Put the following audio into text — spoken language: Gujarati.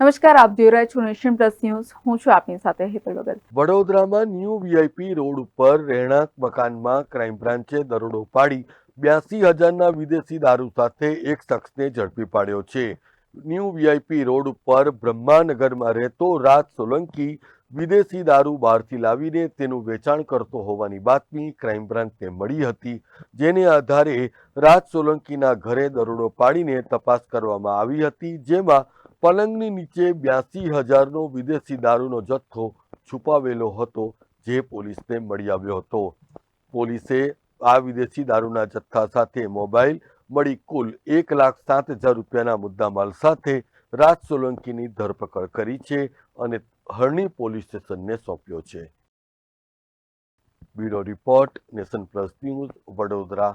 નમસ્કાર, આપ જોઈ રહ્યા છો નેશન પ્લસ ન્યૂઝ. હું છું આપની સાથે હેતલ ભગત વડોદરામાં ન્યૂ વીઆઈપી રોડ ઉપર રહેણાંક મકાનમાં ક્રાઇમ બ્રાન્ચે દરોડો પાડી બ્યાસી હજારના વિદેશી દારૂ સાથે એક શખ્સને ઝડપી પાડ્યો છે. ન્યૂ વીઆઈપી રોડ ઉપર બ્રહ્માનગરમાં રહેતો રાજ સોલંકી વિદેશી દારૂ બહારથી લાવીને તેનું વેચાણ કરતો હોવાની બાતમી ક્રાઇમ બ્રાન્ચને મળી હતી, જેને આધારે રાજ સોલંકીના ઘરે દરોડો પાડીને તપાસ કરવામાં આવી હતી, જેમાં પલંગની નીચે બ્યાસી હજારનો વિદેશી દારૂનો જથ્થો છુપાવેલો હતો, જે પોલીસને મળી આવ્યો હતો. પોલીસે આ વિદેશી દારૂના જથ્થા સાથે મોબાઈલ મળી કુલ એક લાખ સાત હજાર રૂપિયાના મુદ્દામાલ સાથે રાજ સોલંકીની ધરપકડ કરી છે અને હરણી પોલીસ સ્ટેશનને સોંપ્યો છે. Bureau report, nation plus news, Vadodara.